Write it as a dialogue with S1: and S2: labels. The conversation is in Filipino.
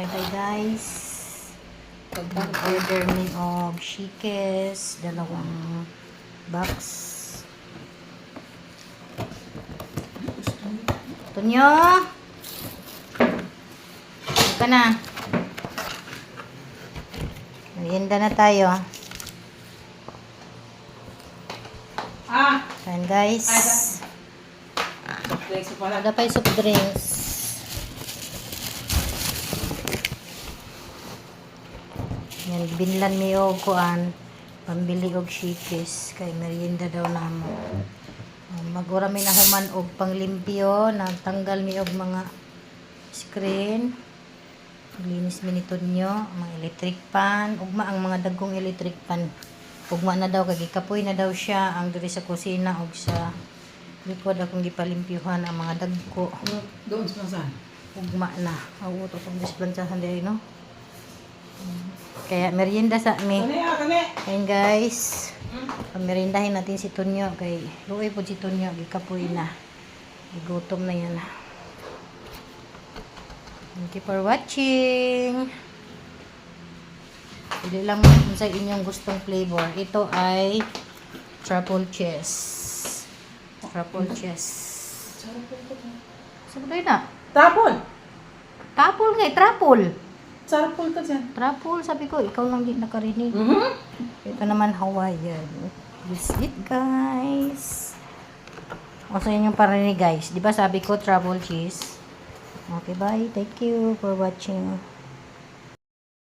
S1: Bye bye guys. Order me og shikes, dalawang box. Tunyo! Ano ka na? Merienda na tayo.
S2: Ah!
S1: Ayan guys. Ada pa yung soft drinks. Yan, binlan mi og kuan. Pambili og shikes. Kay merienda daw namo. Um, Magura mi na human og panglimpyo. Nagtanggal mi og mga screen. Linis mi ni Tonyo. Mga electric pan. Ugma ang mga dagkong electric pan. Ugma na daw. Kagi kapoy na daw siya. Ang diri sa kusina og sa likod akong gipalimpyuhan ang mga dagko
S2: Doon sa
S1: ugma na ang uto kong displantsahan diri no Mm. Kaya merienda sa mi
S2: ah,
S1: ayun guys pamerindahin natin si Tonyo kay luoy po si Tonyo gikapoy na gigutom na yan thank you for watching Pili lang mo kung sa inyong gustong flavor. Ito ay truffle cheese. Truffle cheese. Sabi tayo na.
S2: Tapon!
S1: Tapol nga, eh,
S2: Sarapol ka dyan.
S1: Trapol, sabi ko, ikaw lang din nakarinig.
S2: Mhm.
S1: Ito naman Hawaiian. This it, guys. O sa inyong parinig, guys. Di ba sabi ko, travel cheese? Okay, bye. Thank you for watching.